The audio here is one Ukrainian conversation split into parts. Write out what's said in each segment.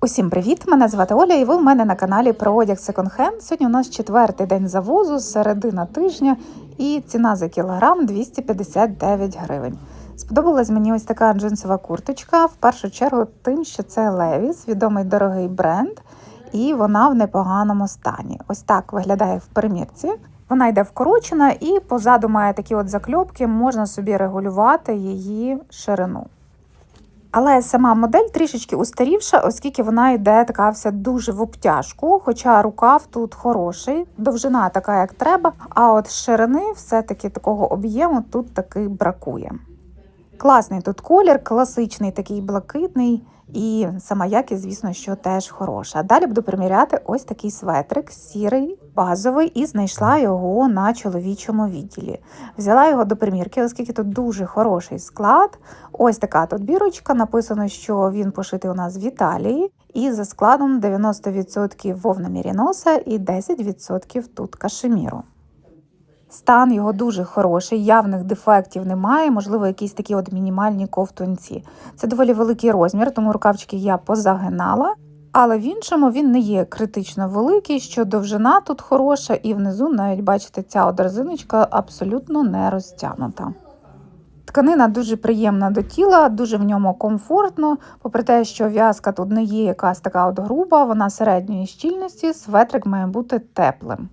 Усім привіт! Мене звати Оля, і ви в мене на каналі про одяг Hand. Сьогодні у нас четвертий день завозу, середина тижня, і ціна за кілограм 259 гривень. Сподобалась мені ось така джинсова курточка. В першу чергу, тим, що це Levi's, відомий дорогий бренд, і вона в непоганому стані. Ось так виглядає в примірці. Вона йде вкорочена і позаду має такі от закльопки, можна собі регулювати її ширину. Але сама модель трішечки устарівша, оскільки вона йде така вся дуже в обтяжку, хоча рукав тут хороший, довжина така, як треба, а от ширини все-таки такого об'єму тут таки бракує. Класний тут колір, класичний такий блакитний, і сама якість, звісно, що теж хороша. Далі буду приміряти ось такий светрик, сірий, базовий, і знайшла його на чоловічому відділі. Взяла його до примірки, оскільки тут дуже хороший склад. Ось така тут бірочка. Написано, що він пошитий у нас в Італії, і за складом 90% вовна міріноса і 10% тут кашеміру. Стан його дуже хороший, явних дефектів немає, можливо, якісь такі от мінімальні ковтунці. Це доволі великий розмір, тому рукавчики я позагинала. Але в іншому він не є критично великий, що довжина тут хороша, і внизу навіть бачите, ця от резиночка абсолютно не розтягнута. Тканина дуже приємна до тіла, дуже в ньому комфортно, попри те, що в'язка тут не є якась така от груба, вона середньої щільності, светрик має бути теплим.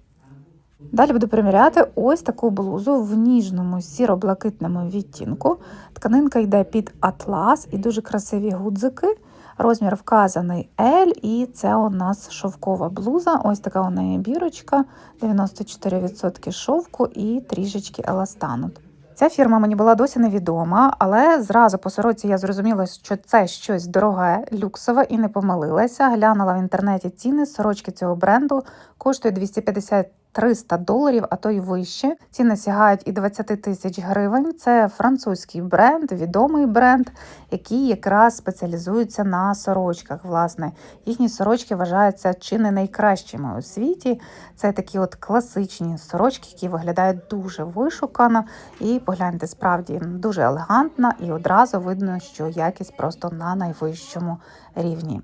Далі буду приміряти ось таку блузу в ніжному сіро-блакитному відтінку. Тканинка йде під атлас і дуже красиві гудзики. Розмір вказаний L, і це у нас шовкова блуза. Ось така у неї бірочка, 94% шовку і трішечки еластану. Ця фірма мені була досі невідома, але зразу по сороці я зрозуміла, що це щось дороге, люксове і не помилилася. Глянула в інтернеті ціни сорочки цього бренду коштує 250 300 доларів, а то й вище. Ціни сягають і 20 тисяч гривень. Це французький бренд, відомий бренд, який якраз спеціалізується на сорочках. Власне, їхні сорочки вважаються чи не найкращими у світі. Це такі от класичні сорочки, які виглядають дуже вишукано. І погляньте, справді дуже елегантно, і одразу видно, що якість просто на найвищому рівні.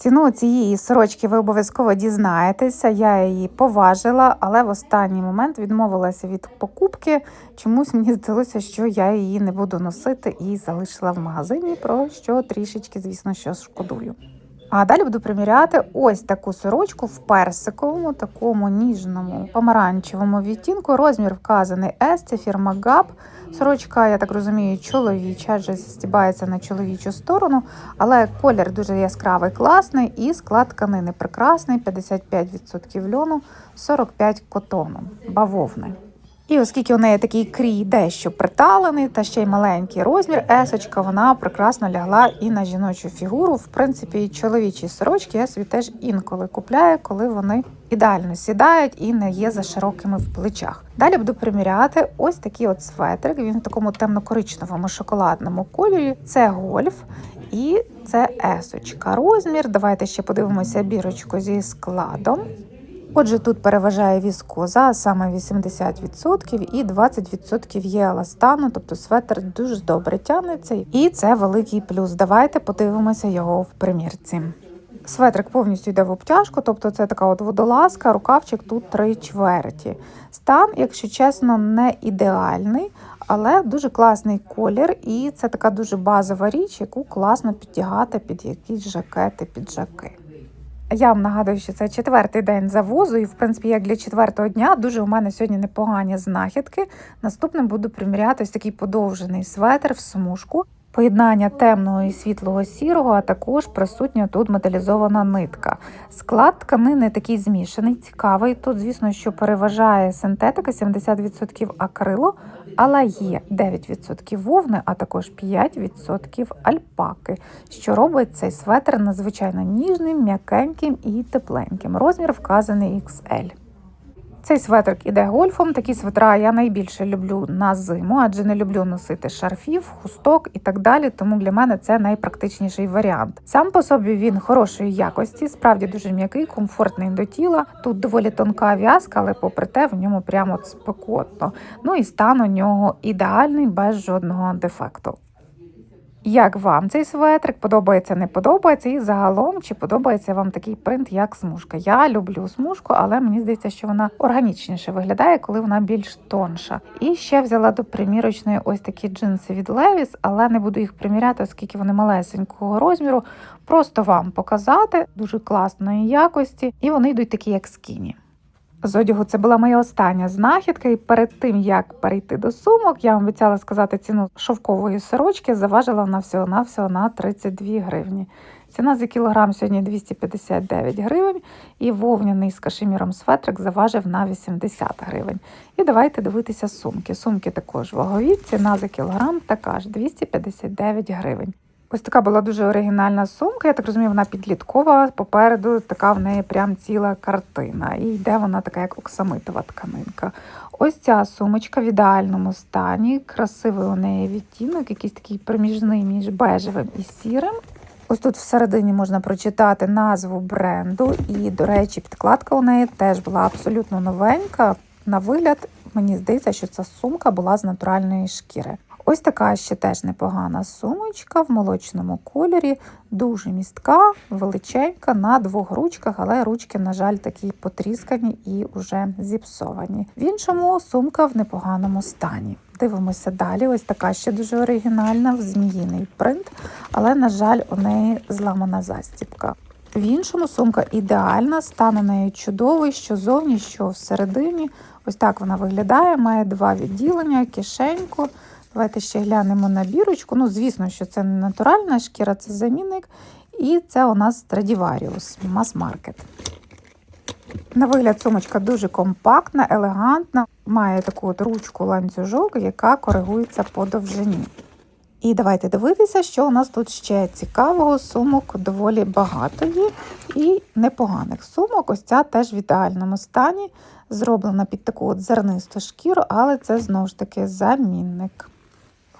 Ціну цієї сорочки ви обов'язково дізнаєтеся. Я її поважила, але в останній момент відмовилася від покупки. Чомусь мені здалося, що я її не буду носити і залишила в магазині, про що трішечки, звісно, що шкодую. А далі буду приміряти ось таку сорочку в персиковому, такому ніжному помаранчевому відтінку. Розмір вказаний S, це фірма Gap. Сорочка, я так розумію, чоловіча, адже стібається на чоловічу сторону, але колір дуже яскравий, класний, і склад тканини прекрасний: 55% льону, 45% котону, бавовни. І оскільки у неї такий крій дещо приталений та ще й маленький розмір, есочка вона прекрасно лягла і на жіночу фігуру. В принципі, чоловічі сорочки я собі теж інколи купляю, коли вони ідеально сідають і не є за широкими в плечах. Далі буду приміряти ось такий от светрик. Він в такому темно-коричневому шоколадному кольорі. Це гольф. І це есочка. Розмір. Давайте ще подивимося бірочку зі складом. Отже, тут переважає віскоза, саме 80% і 20% є еластану, тобто светр дуже добре тягнеться. І це великий плюс. Давайте подивимося його в примірці. Светрик повністю йде в обтяжку, тобто це така от водолазка, рукавчик тут три чверті. Стан, якщо чесно, не ідеальний, але дуже класний колір, і це така дуже базова річ, яку класно підтягати під якісь жакети, піджаки. Я вам нагадую, що це четвертий день завозу, і в принципі, як для четвертого дня, дуже у мене сьогодні непогані знахідки. Наступним буду приміряти такий подовжений светр в смужку. Поєднання темного і світлого сірого, а також присутня тут металізована нитка. Склад тканини такий змішаний, цікавий. Тут, звісно, що переважає синтетика 70% акрилу, але є 9% вовни, а також 5% альпаки, що робить цей светр надзвичайно ніжним, м'якеньким і тепленьким. Розмір вказаний XL. Цей светрик іде гольфом. Такі светра я найбільше люблю на зиму, адже не люблю носити шарфів, хусток і так далі. Тому для мене це найпрактичніший варіант. Сам по собі він хорошої якості, справді дуже м'який, комфортний до тіла. Тут доволі тонка в'язка, але попри те в ньому прямо спекотно. Ну і стан у нього ідеальний без жодного дефекту. Як вам цей светрик? Подобається, не подобається? І загалом, чи подобається вам такий принт, як смужка? Я люблю смужку, але мені здається, що вона органічніше виглядає, коли вона більш тонша. І ще взяла до примірочної ось такі джинси від Levi's, але не буду їх приміряти, оскільки вони малесенького розміру. Просто вам показати дуже класної якості, і вони йдуть такі, як скіні. З одягу це була моя остання знахідка, і перед тим як перейти до сумок, я вам обіцяла сказати ціну шовкової сорочки. Заважила вона всього навсього на 32 гривні. Ціна за кілограм сьогодні 259 гривень, і вовняний з кашеміром светрик заважив на 80 гривень. І давайте дивитися сумки. Сумки також вагові. Ціна за кілограм така ж 259 гривень. Ось така була дуже оригінальна сумка. Я так розумію, вона підліткова. Попереду така в неї прям ціла картина. І йде вона така, як оксамитова тканинка. Ось ця сумочка в ідеальному стані. Красивий у неї відтінок, якийсь такий проміжний між бежевим і сірим. Ось тут всередині можна прочитати назву бренду, і, до речі, підкладка у неї теж була абсолютно новенька. На вигляд, мені здається, що ця сумка була з натуральної шкіри. Ось така ще теж непогана сумочка в молочному кольорі, дуже містка, величенька на двох ручках, але ручки, на жаль, такі потріскані і вже зіпсовані. В іншому сумка в непоганому стані. Дивимося далі. Ось така ще дуже оригінальна, в зміїний принт, але, на жаль, у неї зламана застібка. В іншому сумка ідеальна, стан у неї чудовий, що зовні, що всередині. Ось так вона виглядає, має два відділення, кишеньку. Давайте ще глянемо на бірочку. Ну, звісно, що це не натуральна шкіра, це замінник. І це у нас Stradivarius, мас-маркет. На вигляд сумочка дуже компактна, елегантна, має таку от ручку ланцюжок, яка коригується по довжині. І давайте дивитися, що у нас тут ще цікавого. Сумок доволі багато є і непоганих сумок. Ось ця теж в ідеальному стані, зроблена під таку от зернисту шкіру, але це знову ж таки замінник.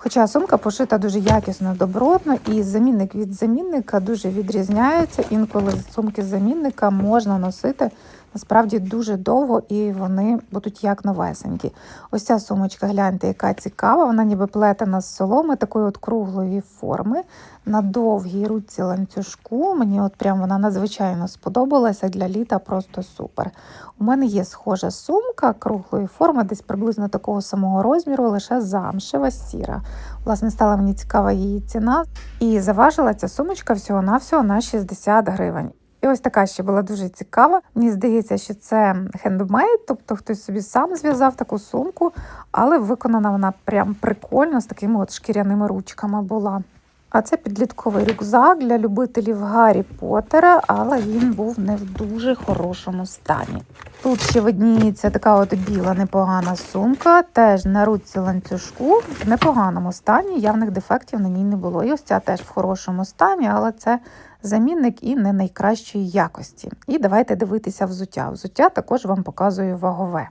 Хоча сумка пошита дуже якісно, добротно, і замінник від замінника дуже відрізняється. Інколи сумки замінника можна носити насправді дуже довго і вони будуть як новесенькі. Ось ця сумочка, гляньте, яка цікава, вона ніби плетена з соломи такої от круглої форми. На довгій руці ланцюжку. Мені от прям вона надзвичайно сподобалася для літа, просто супер. У мене є схожа сумка круглої форми, десь приблизно такого самого розміру, лише замшева сіра. Власне, стала мені цікава її ціна. І заважила ця сумочка всього-навсього на 60 гривень. І ось така ще була дуже цікава. Мені здається, що це хендмейд, тобто хтось собі сам зв'язав таку сумку, але виконана вона прям прикольно з такими от шкіряними ручками була. А це підлітковий рюкзак для любителів Гаррі Поттера, але він був не в дуже хорошому стані. Тут ще видніється така от біла непогана сумка, теж на руці ланцюжку в непоганому стані, явних дефектів на ній не було. І ось ця теж в хорошому стані, але це замінник і не найкращої якості. І давайте дивитися взуття. Взуття також вам показую вагове.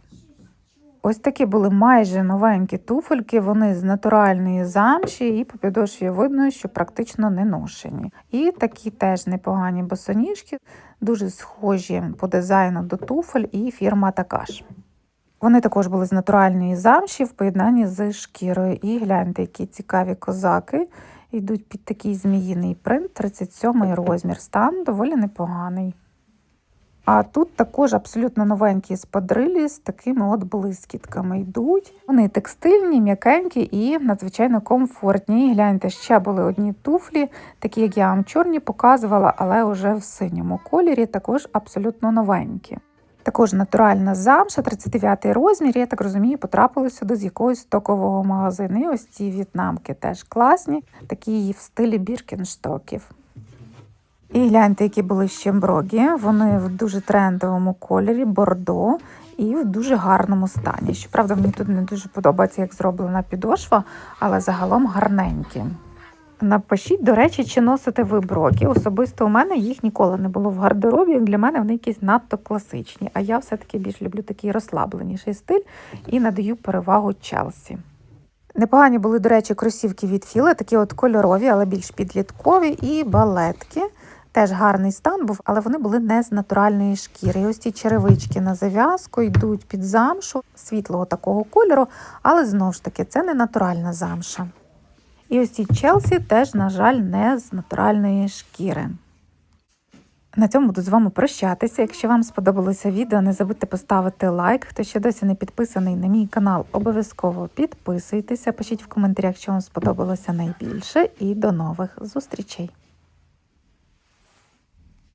Ось такі були майже новенькі туфельки, вони з натуральної замші, і по підошві видно, що практично не ношені. І такі теж непогані босоніжки, дуже схожі по дизайну до туфель, і фірма така ж. Вони також були з натуральної замші в поєднанні з шкірою. І гляньте, які цікаві козаки йдуть під такий зміїний принт, 37 розмір. Стан доволі непоганий. А тут також абсолютно новенькі спадрилі з такими от блискітками йдуть. Вони текстильні, м'якенькі і надзвичайно комфортні. І гляньте, ще були одні туфлі, такі, як я вам чорні показувала, але вже в синьому кольорі, також абсолютно новенькі. Також натуральна замша, 39 розмір, я так розумію, потрапили сюди з якогось стокового магазину. І ось ці в'єтнамки теж класні, такі в стилі біркінштоків. І гляньте, які були ще. Вони в дуже трендовому кольорі, бордо і в дуже гарному стані. Щоправда, мені тут не дуже подобається, як зроблена підошва, але загалом гарненькі. Напишіть, до речі, чи носите ви брокі. Особисто у мене їх ніколи не було в гардеробі. Для мене вони якісь надто класичні. А я все-таки більш люблю такий розслабленіший стиль і надаю перевагу Челсі. Непогані були, до речі, кросівки від Філа, такі от кольорові, але більш підліткові, і балетки. Теж гарний стан був, але вони були не з натуральної шкіри. І ось ці черевички на зав'язку йдуть під замшу світлого такого кольору, але знову ж таки це не натуральна замша. І ось ці Челсі теж, на жаль, не з натуральної шкіри. На цьому буду з вами прощатися. Якщо вам сподобалося відео, не забудьте поставити лайк. Хто ще досі не підписаний на мій канал, обов'язково підписуйтеся, пишіть в коментарях, що вам сподобалося найбільше, і до нових зустрічей!